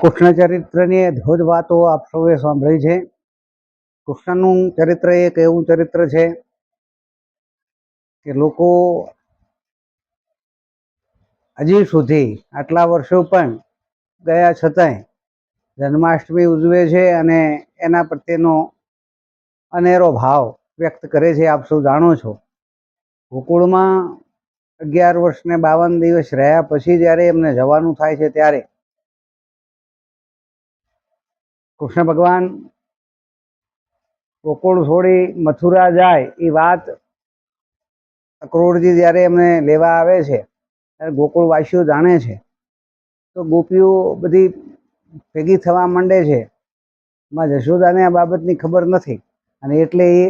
કૃષ્ણ ચરિત્રની અદ્ભુત વાતો આપ સૌએ સાંભળી છે. કૃષ્ણનું ચરિત્ર એક એવું ચરિત્ર છે કે લોકો હજી સુધી આટલા વર્ષો પણ ગયા છતાંય જન્માષ્ટમી ઉજવે છે અને એના પ્રત્યેનો અનેરો ભાવ વ્યક્ત કરે છે. આપ સૌ જાણો છો. ગોકુળમાં અગિયાર વર્ષને બાવન દિવસ રહ્યા પછી જ્યારે એમને જવાનું થાય છે ત્યારે કૃષ્ણ ભગવાન ગોકુળ છોડી મથુરા જાય એ વાત અક્રૂરજી જ્યારે એમને લેવા આવે છે, ત્યારે ગોકુળવાસીઓ જાણે છે. તો ગોપીઓ બધી ભેગી થવા માંડે છે. માં જશોદાને આ બાબતની ખબર નથી. અને એટલે એ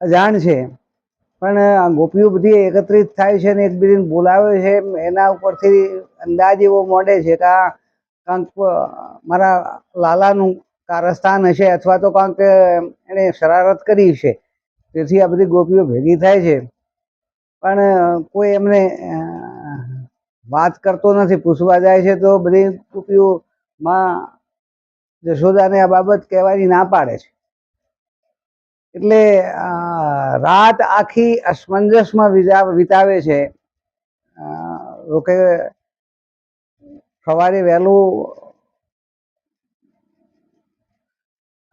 અજાણ છે. પણ આ ગોપીઓ બધી એકત્રિત થાય છે ને એકબીજાને બોલાવે છે, એના ઉપરથી અંદાજ એવો મોડે છે કે આ કાંક મારા લાલાનું કારસ્થાન હશે અથવા તો કાંક એણે શરારત કરી છે. તેથી આ બધી ગોપીઓ ભેગી થાય છે. પણ કોઈ એમને વાત કરતો નથી, પૂછવા જાય છે, તો બધી ગોપીઓ માં જશોદાને આ બાબત કહેવાની ના પાડે છે. એટલે રાત આખી અસમંજસમાં વિતાવે છે. અ, સવારે વહેલું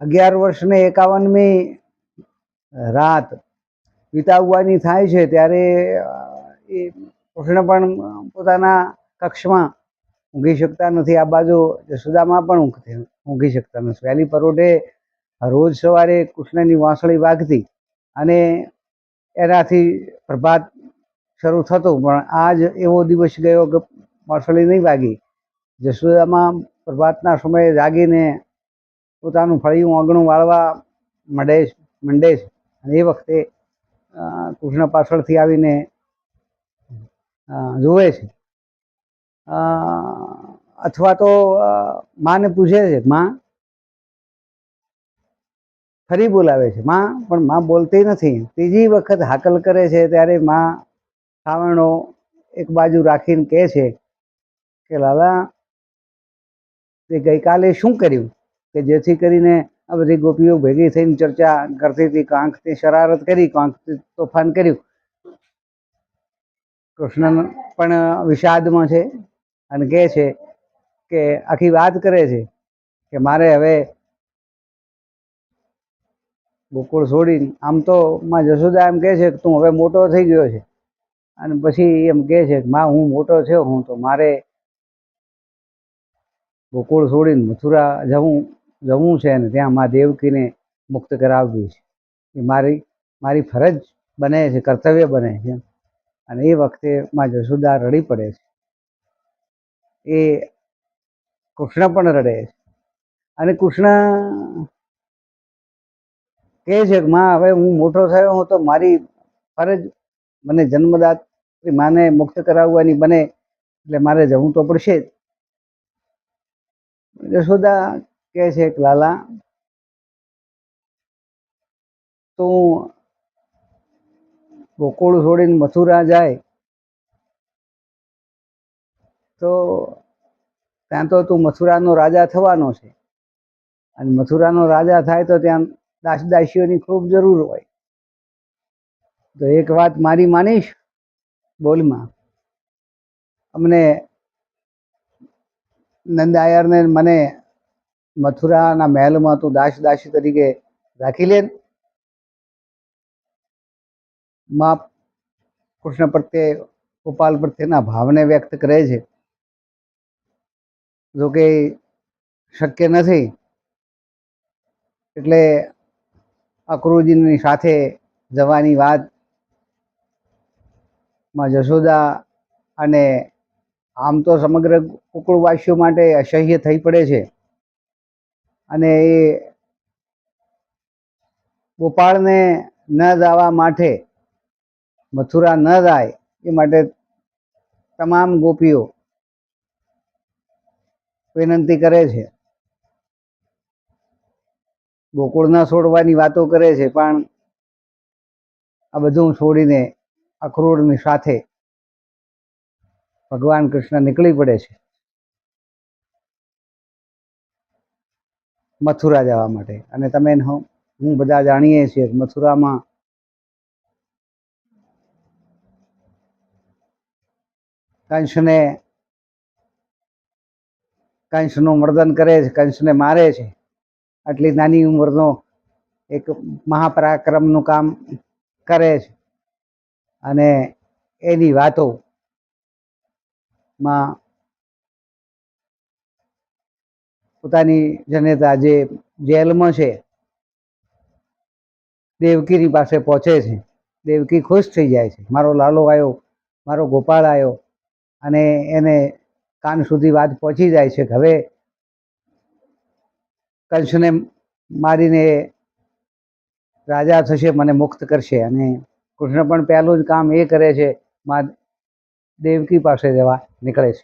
અગિયાર વર્ષને એકાવનમી રાત વિતાવવાની થાય છે ત્યારે એ કૃષ્ણ પણ પોતાના કક્ષમાં ઊંઘી શકતા નથી. આ બાજુ જશોદામાં પણ ઊંઘી શકતા નથી. વહેલી પરોઢે રોજ સવારે કૃષ્ણની વાંસળી વાગતી અને એનાથી પ્રભાત શરૂ થતું, પણ આજ એવો દિવસ ગયો કે વાંસળી નહીં વાગી. જશોદામાં પ્રભાતના સમયે જાગીને પોતાનું ફળિયું આંગણું વાળવા મંડે મંડે છે. અને એ વખતે કૃષ્ણ પાછળથી આવીને જુએ છે. અથવા તો માને પૂછે છે માં ફરી બોલાવે છે. માં, પણ માં બોલતી નથી. ત્રીજી વખત હાકલ કરે છે ત્યારે માં સાવરણો એક બાજુ રાખીને કહે છે કે, લાલા, તે ગઈકાલે શું કર્યું? કે જેથી કરીને આ બધી ગોપીઓ ભેગી થઈને ચર્ચા કરતી હતી કાંકથી શરારત કરી કાંકથી તોફાન કર્યું. કૃષ્ણ પણ વિષાદમાં છે અને કહે છે કે, આખી વાત કરે છે કે, મારે હવે ગોકુળ છોડીને, આમ તો માં જશોદા એમ કહે છે કે તું હવે મોટો થઈ ગયો છે. અને પછી એમ કહે છે કે માં, હું મોટો થયો હું તો મારે ગોકુળ છોડીને મથુરા જવું જવું છે અને ત્યાં મા દેવકીને મુક્ત કરાવવી છે. એ મારી મારી ફરજ બને છે, કર્તવ્ય બને છે અને એ વખતે માં જશોદા રડી પડે છે. એ કૃષ્ણ પણ રડે છે. અને કૃષ્ણ કહે છે કે, માં, હવે હું મોટો થયો હું તો મારી ફરજ મને જન્મદાત માને મુક્ત કરાવવાની બને, એટલે મારે જવું તો પડશે. જ યશોદા કહે છે કે, લાલા, તું ગોકુળ છોડીને મથુરા જાય, તો ત્યાં તો તું મથુરાનો રાજા થવાનો છે. અને મથુરાનો રાજા થાય તો ત્યાં દાસ દાસીઓની ખૂબ જરૂર હોય. તો એક વાત મારી માનીશ બોલમાં. અમને નંદાયરને મને મથુરાના મહેલમાં તું દાસ દાસી તરીકે રાખી લે મા કૃષ્ણ પ્રત્યે, ગોપાલ પ્રત્યેના ભાવને વ્યક્ત કરે છે. જો કે શક્ય નથી. એટલે અક્રૂરજીની સાથે જવાની વાતમાં જશોદા અને આમ તો સમગ્ર કુકુળવાસીઓ માટે અસહ્ય થઈ પડે છે. અને એ ગોપાળને ન જવા માટે, મથુરા ન જાય એ માટે તમામ ગોપીઓ વિનંતી કરે છે. ગોકુળ ન છોડવાની વાતો કરે છે, પણ આ બધું છોડીને અખરોડની સાથે ભગવાન કૃષ્ણ નીકળી પડે છે. મથુરા જવા માટે. અને તમે હું બધા જાણીએ છીએ મથુરામાં કંસને, કંસનું મર્દન કરે છે, કંસને મારે છે. આટલી નાની ઉંમરનો એક મહાપરાક્રમનું કામ કરે છે. અને એની વાતો માં પોતાની જનતા જે જેલમાં છે, દેવકીની પાસે પહોંચે છે. દેવકી ખુશ થઈ જાય છે. મારો લાલો આવ્યો, મારો ગોપાળ આવ્યો અને એને કાન સુધી વાત પહોંચી જાય છે હવે કંસને મારીને રાજા થશે, મને મુક્ત કરશે અને કૃષ્ણ પણ પહેલું જ કામ એ કરે છે મા દેવકી પાસે જવા નીકળે છે.